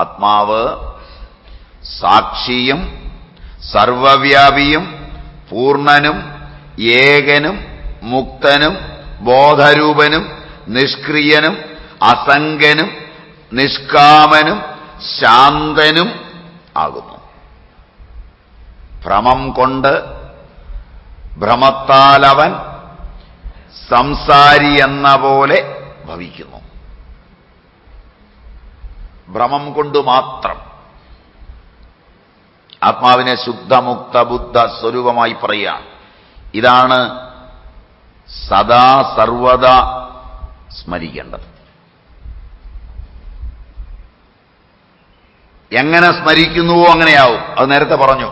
ആത്മാവ് സാക്ഷിയും സർവവ്യാപിയും പൂർണനും ഏകനും മുക്തനും ബോധരൂപനും നിഷ്ക്രിയനും അസംഗനും നിഷ്കാമനും ശാന്തനും ആകുന്നു. ഭ്രമം കൊണ്ട് ഭ്രമത്താലവൻ സംസാരി എന്ന പോലെ ഭവിക്കുന്നു. ഭ്രമം കൊണ്ട് മാത്രം. ആത്മാവിനെ ശുദ്ധമുക്ത ബുദ്ധ സ്വരൂപമായി പറയുകയാണ് ഇതാണ് സദാ സർവദാ സ്മരിക്കേണ്ടത്. എങ്ങനെ സ്മരിക്കുന്നുവോ അങ്ങനെയാവും. അത് നേരത്തെ പറഞ്ഞു.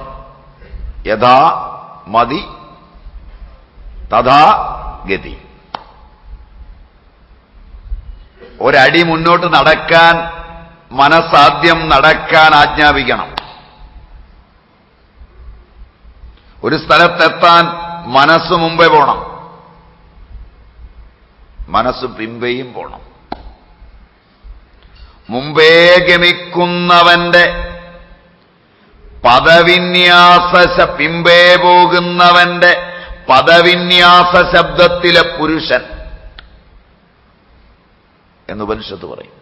യഥാ മതി തഥാ ഗതി. ഒരടി മുന്നോട്ട് നടക്കാൻ മനസ്സാദ്യം നടക്കാൻ ആജ്ഞാപിക്കണം. ഒരു സ്ഥലത്തെത്താൻ മനസ്സ് മുമ്പേ പോണം. മനസ്സ് പിമ്പേയും പോണം. മുമ്പേ ഗമിക്കുന്നവന്റെ പദവിന്യാസ പിമ്പേ പോകുന്നവന്റെ പദവിന്യാസ ശബ്ദത്തിലെ പുരുഷൻ എന്ന് ഉപനിഷത്ത് പറയും.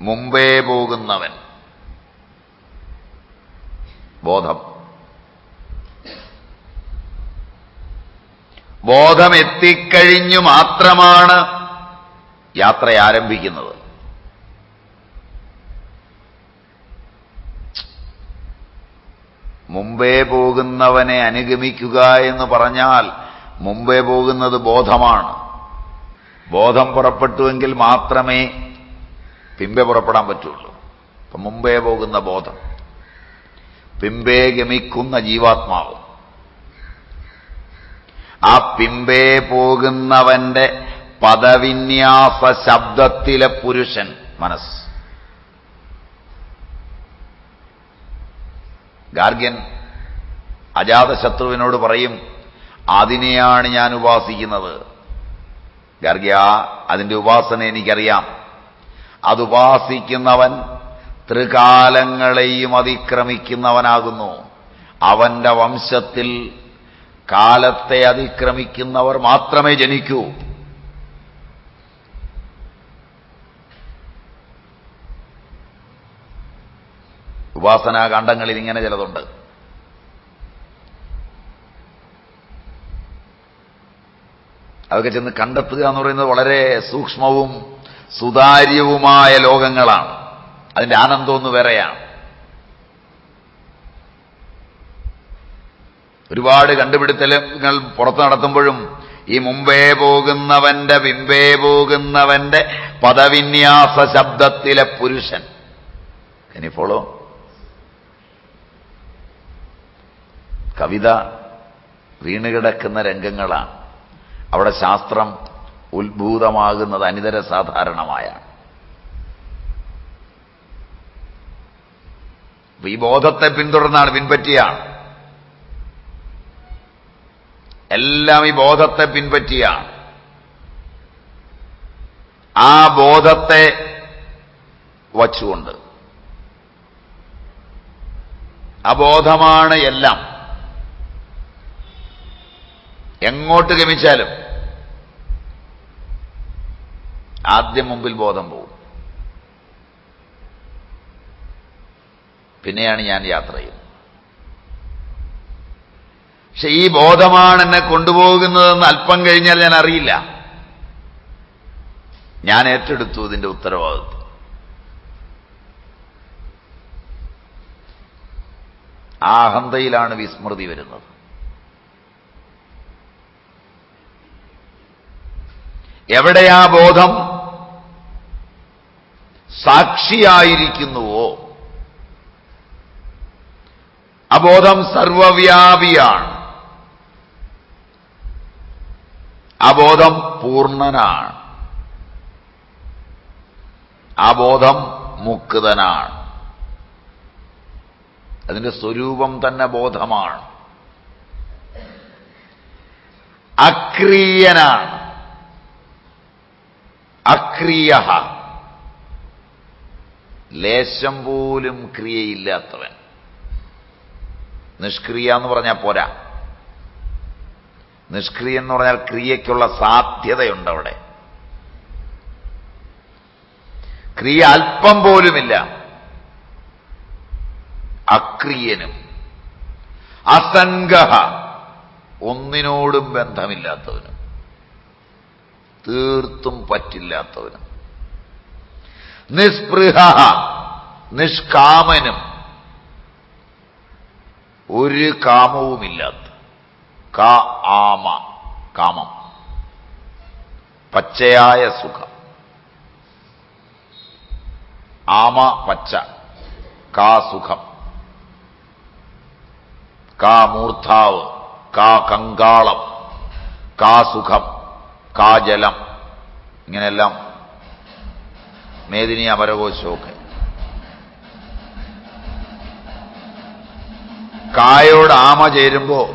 മുമ്പേ പോകുന്നവൻ. ബോധം. ബോധം എത്തിക്കഴിഞ്ഞു മാത്രമാണ് യാത്ര ആരംഭിക്കുന്നത്. മുമ്പേ പോകുന്നവനെ അനുഗമിക്കുക എന്ന് പറഞ്ഞാൽ മുമ്പേ പോകുന്നത് ബോധമാണ്. ബോധം പുറപ്പെട്ടുവെങ്കിൽ മാത്രമേ പിമ്പെ പുറപ്പെടാൻ പറ്റുള്ളൂ. അപ്പൊ മുമ്പേ പോകുന്ന ബോധം. പിമ്പേ ഗമിക്കുന്ന ജീവാത്മാവ്. ആ പിമ്പേ പോകുന്നവന്റെ പദവിന്യാസ ശബ്ദത്തിലെ പുരുഷൻ മനസ്സ്. ഗാർഗ്യൻ അജാതശത്രുവിനോട് പറയും അതിനെയാണ് ഞാൻ ഉപാസിക്കുന്നത്. ഗാർഗ്യ അതിന്റെ ഉപാസന എനിക്കറിയാം. അതുപാസിക്കുന്നവൻ ത്രികാലങ്ങളെയും അതിക്രമിക്കുന്നവനാകുന്നു. അവന്റെ വംശത്തിൽ കാലത്തെ അതിക്രമിക്കുന്നവർ മാത്രമേ ജനിക്കൂ. ഉപാസനാ കാണ്ഡങ്ങളിൽ ഇങ്ങനെ ചിലതുണ്ട്. അതൊക്കെ ചെന്ന് കണ്ടെത്തുക എന്ന് പറയുന്നത് വളരെ സൂക്ഷ്മവും സുതാര്യവുമായ ലോകങ്ങളാണ്. അതിന്റെ ആനന്ദം ഒന്ന് വേറെയാണ്. ഒരുപാട് കണ്ടുപിടുത്തലുകൾ പുറത്തു നടത്തുമ്പോഴും ഈ മുമ്പേ പോകുന്നവന്റെ പിമ്പേ പോകുന്നവന്റെ പദവിന്യാസ ശബ്ദത്തിലെ പുരുഷൻ. ഇനി ഫോളോ കവിത വീണുകിടക്കുന്ന രംഗങ്ങളാണ്. അവിടെ ശാസ്ത്രം ഉത്ഭൂതമാകുന്നത് അനിതര സാധാരണമായ. ഈ ബോധത്തെ പിന്തുടർന്നാണ് പിൻപറ്റിയാണ്. എല്ലാം ഈ ബോധത്തെ പിൻപറ്റിയാണ്. ആ ബോധത്തെ വച്ചുകൊണ്ട്. അബോധമാണ് എല്ലാം. എങ്ങോട്ട് ഗമിച്ചാലും ആദ്യം മുമ്പിൽ ബോധം പോവും. പിന്നെയാണ് ഞാൻ യാത്ര ചെയ്യുന്നത്. പക്ഷെ ഈ ബോധമാണ് എന്നെ കൊണ്ടുപോകുന്നതെന്ന് അല്പം കഴിഞ്ഞാൽ ഞാൻ അറിയില്ല. ഞാൻ ഏറ്റെടുത്തു ഇതിന്റെ ഉത്തരവാദിത്വം. ആ അഹന്തയിലാണ് വിസ്മൃതി വരുന്നത്. എവിടെയാ ബോധം? സാക്ഷിയായിരിക്കുന്നുവോ? അബോധം സർവവ്യാപിയാണ്. അബോധം പൂർണനാണ്. അബോധം മുക്തനാണ്. അതിന്റെ സ്വരൂപം തന്നെ ബോധമാണ്. അക്രിയനാണ്. അക്രിയ ലേശം പോലും ക്രിയയില്ലാത്തവൻ. നിഷ്ക്രിയ എന്ന് പറഞ്ഞാൽ പോരാ. നിഷ്ക്രിയ എന്ന് പറഞ്ഞാൽ ക്രിയയ്ക്കുള്ള സാധ്യതയുണ്ട് അവിടെ. ക്രിയ അല്പം പോലുമില്ല. അക്രിയനും അസംഗഹ ഒന്നിനോടും ബന്ധമില്ലാത്തവനും. തീർത്തും പറ്റില്ലാത്തവനും. നിസ്പൃഹ നിഷ്കാമനും. ഒരു കാമവുമില്ലാത്ത കാ ആമ കാമം. പച്ചയായ സുഖം. ആമ പച്ച കാ സുഖം. കാ മൂർധാവ് കാ കങ്കാളം കാ സുഖം കാ ജലം ഇങ്ങനെയെല്ലാം മേദിനി അമരകോശമൊക്കെ. കായോട് ആമ ചേരുമ്പോ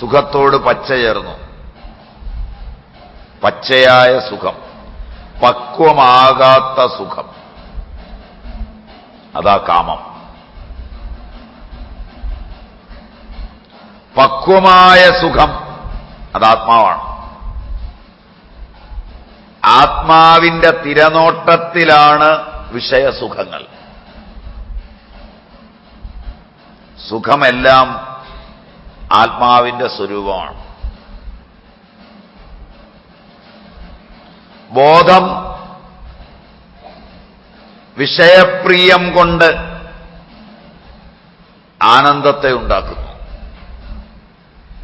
സുഖത്തോട് പച്ച ചേർന്നു. പച്ചയായ സുഖം. പക്വമാകാത്ത സുഖം. അതാ കാമം. പക്വമായ സുഖം അത് ആത്മാവാണ് ആത്മാവിന്റെ തിരനോട്ടത്തിലാണ് വിഷയസുഖങ്ങൾ. സുഖമെല്ലാം ആത്മാവിന്റെ സ്വരൂപമാണ്. ബോധം വിഷയപ്രിയം കൊണ്ട് ആനന്ദത്തെ ഉണ്ടാക്കുന്നു.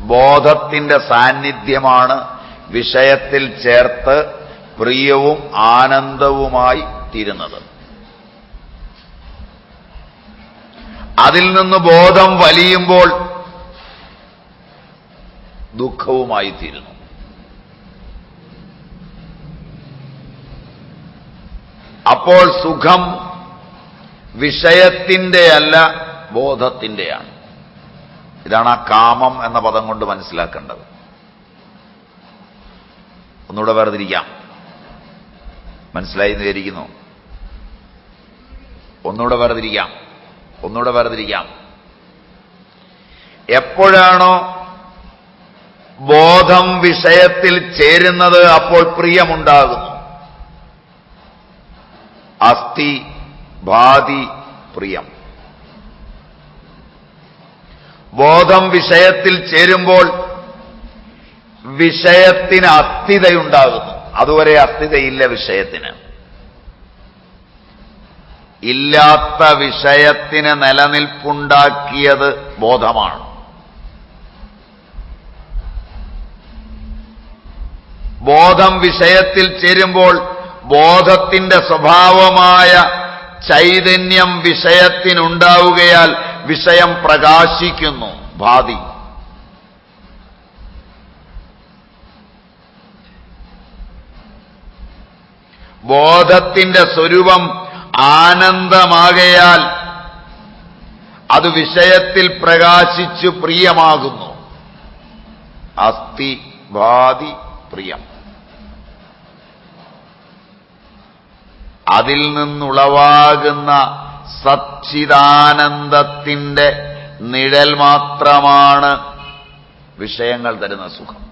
ബോധത്തിന്റെ സാന്നിധ്യമാണ് വിഷയത്തിൽ ചേർത്ത് പ്രിയവും ആനന്ദവുമായി തീരുന്നത്. അതിൽ നിന്ന് ബോധം വലിയുമ്പോൾ ദുഃഖവുമായി തീരുന്നു. അപ്പോൾ സുഖം വിഷയത്തിന്റെ അല്ല ബോധത്തിന്റെയാണ് ഇതാണ് ആ കാമം എന്ന പദം കൊണ്ട് മനസ്സിലാക്കേണ്ടത്. ഒന്നുകൂടെ വേർതിരിക്കാം. മനസ്സിലായി എന്ന് വിചാരിക്കുന്നു. ഒന്നുകൂടെ വേർതിരിക്കാം. ഒന്നുകൂടെ വേർതിരിക്കാം. എപ്പോഴാണോ ബോധം വിഷയത്തിൽ ചേരുന്നത് അപ്പോൾ പ്രിയമുണ്ടാകുന്നു. അസ്ഥി ഭാതി പ്രിയം. ബോധം വിഷയത്തിൽ ചേരുമ്പോൾ വിഷയത്തിന് അസ്ഥിതയുണ്ടാകുന്നു. അതുവരെ അസ്ഥിതയില്ല വിഷയത്തിന്. ഇല്ലാത്ത വിഷയത്തിന് നിലനിൽപ്പുണ്ടാക്കിയത് ബോധമാണ്. ബോധം വിഷയത്തിൽ ചേരുമ്പോൾ ബോധത്തിന്റെ സ്വഭാവമായ ചൈതന്യം വിഷയത്തിനുണ്ടാവുകയാൽ വിഷയം പ്രകാശിക്കുന്നു ഭാതി ബോധത്തിന്റെ സ്വരൂപം ആനന്ദമാകയാൽ അത് വിഷയത്തിൽ പ്രകാശിച്ചു പ്രിയമാകുന്നു. അസ്ഥി ഭാതി പ്രിയം. അതിൽ നിന്നുളവാകുന്ന സച്ചിദാനന്ദത്തിന്റെ നിഴൽ മാത്രമാണ് വിഷയങ്ങൾ തരുന്ന സുഖം.